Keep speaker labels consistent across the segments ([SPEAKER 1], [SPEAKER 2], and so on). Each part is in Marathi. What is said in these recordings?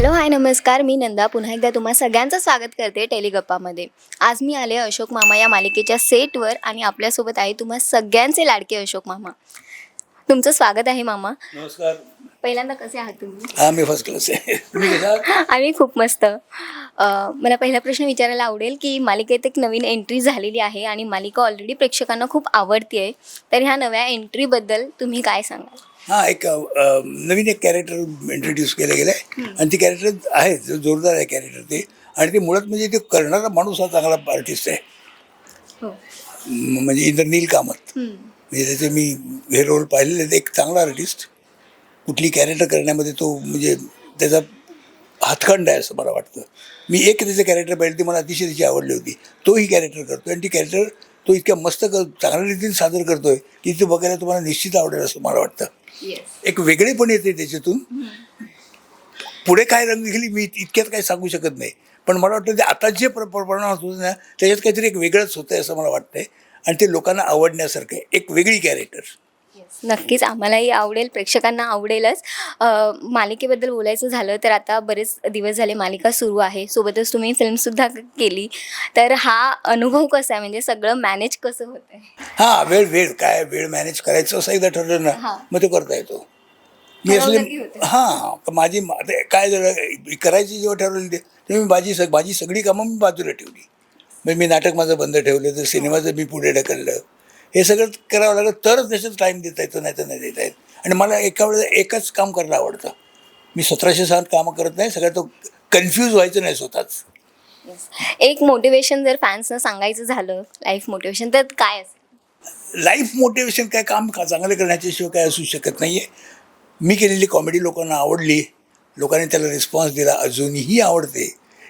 [SPEAKER 1] हॅलो हाय नमस्कार. मी नंदा. पुन्हा एकदा तुम्हा सगळ्यांचं स्वागत करते टेलिगप्पामध्ये. आज मी आले अशोक मामा या मालिकेच्या सेटवर आणि आपल्यासोबत आहे तुम्हा सगळ्यांचे लाडके अशोक मामा. तुमचं स्वागत आहे मामा.
[SPEAKER 2] नमस्कार.
[SPEAKER 1] पहिल्यांदा कसे आहात तुम्ही?
[SPEAKER 2] हा मी फर्स्ट क्लास आहे. तुम्ही कशा आहात?
[SPEAKER 1] आम्ही खूप मस्त. अं, मला पहिला प्रश्न विचारायला आवडेल की मालिकेत एक नवीन एंट्री झालेली आहे आणि मालिका ऑलरेडी प्रेक्षकांना खूप आवडती आहे तर ह्या नव्या एंट्रीबद्दल तुम्ही काय सांगाल?
[SPEAKER 2] हा एक अ, नवीन एक कॅरेक्टर इंट्रोड्यूस केलं गेलं आहे आणि ती कॅरेक्टर आहे जो जोरदार आहे कॅरेक्टर ते. आणि ते मुळात म्हणजे ते करणारा माणूस हा चांगला आर्टिस्ट आहे.
[SPEAKER 1] हो.
[SPEAKER 2] म- म्हणजे इंद्रनील कामत. म्हणजे त्याचे मी हे रोल पाहिलेले आहेत. एक चांगला आर्टिस्ट कुठली कॅरेक्टर करण्यामध्ये तो म्हणजे त्याचा हातखंड आहे असं मला वाटतं. मी एक त्याचं कॅरेक्टर पाहिलं ती मला अतिशय त्याची आवडली होती. तो ही कॅरेक्टर करतो आणि ती कॅरेक्टर तो इतक्या मस्त क चांगल्या रीतीने सादर करतोय की ते बघायला तुम्हाला निश्चित आवडेल असं मला वाटतं. एक वेगळेपण येते त्याच्यातून. पुढे काय रंग गेली मी इतक्यात काही सांगू शकत नाही. पण मला वाटतं ते आता जे प्र परिणाम होत ना त्याच्यात काहीतरी एक वेगळंच होतं आहे असं मला वाटतंय. आणि ते लोकांना आवडण्यासारखं आहे. एक वेगळी कॅरेक्टर
[SPEAKER 1] नक्कीच. आम्हालाही आवडेल प्रेक्षकांना आवडेलच. मालिकेबद्दल बोलायचं झालं तर आता बरेच दिवस झाले मालिका सुरू आहे. सोबतच तुम्ही फिल्मसुद्धा केली. तर हा अनुभव कसा आहे? म्हणजे सगळं मॅनेज कसं होतं
[SPEAKER 2] हां वेळ वेळ. काय वेळ मॅनेज करायचं असं एकदा ठरलं ना. मग ते करता येतो. मी असले. हां माझी काय झालं करायची जेव्हा ठरवली ते मी माझी सग माझी सगळी कामं मी बाजूला ठेवली. मग मी नाटक माझं बंद ठेवलं तर सिनेमाचं मी पुढे ढकललं. हे सगळं करावं लागलं तरच त्याच्यात टाईम देता येतो नाही तर नाही देता येत. आणि मला एका वेळेला एकच काम करायला आवडतं. मी सतराशे सात कामं करत नाही सगळ्यात तो कन्फ्यूज व्हायचं नाही स्वतःच.
[SPEAKER 1] एक मोटिवेशन जर फॅन्सनं सांगायचं झालं लाईफ मोटिवेशन तर काय
[SPEAKER 2] लाईफ मोटिवेशन काय काम का चांगलं करण्याच्याशिवाय काय असू शकत नाही आहे मी केलेली कॉमेडी लोकांना आवडली. लोकांनी त्याला रिस्पॉन्स दिला अजूनही आवडते.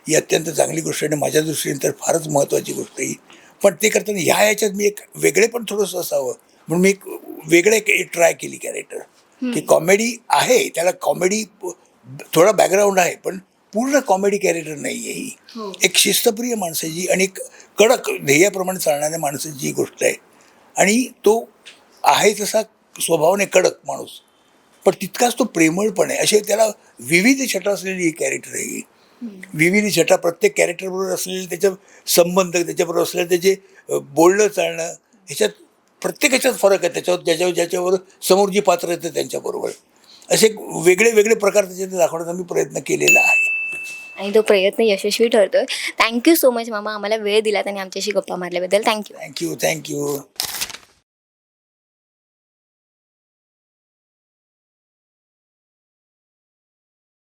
[SPEAKER 2] ही अत्यंत चांगली गोष्ट आणि माझ्या दृष्टीने तर फारच महत्त्वाची गोष्ट आहे. पण ते करताना ह्या याच्यात मी एक वेगळे पण थोडंसं असावं. म्हणून मी एक वेगळं एक ट्राय केली कॅरेक्टर की कॉमेडी आहे त्याला कॉमेडी थोडा बॅकग्राऊंड आहे पण पूर्ण कॉमेडी कॅरेक्टर नाही आहे ही. एक शिस्तप्रिय माणसाची आणि एक कडक ध्येयाप्रमाणे चालणाऱ्या माणसाची ही गोष्ट आहे. आणि तो आहे तसा स्वभावाने कडक माणूस. पण तितकाच तो प्रेमळ पण आहे असे त्याला विविध छटा असलेली ही कॅरेक्टर आहे ही. विविध छटा प्रत्येक कॅरेक्टरबरोबर असलेले त्याच्या संबंध त्याच्याबरोबर असलेलं त्याचे बोलणं चालणं ह्याच्यात प्रत्येक ह्याच्यात फरक आहे. त्याच्यावर ज्याच्यावर ज्याच्यावर समोर जी पात्र येतं त्यांच्याबरोबर असे वेगळे वेगळे प्रकार त्याच्यात दाखवण्याचा मी प्रयत्न केलेला आहे.
[SPEAKER 1] आणि तो प्रयत्न यशस्वी ठरतोय. थँक्यू सो मच मामा. आम्हाला वेळ दिलात आणि आमच्याशी गप्पा मारल्याबद्दल. Thank you
[SPEAKER 2] thank you thank you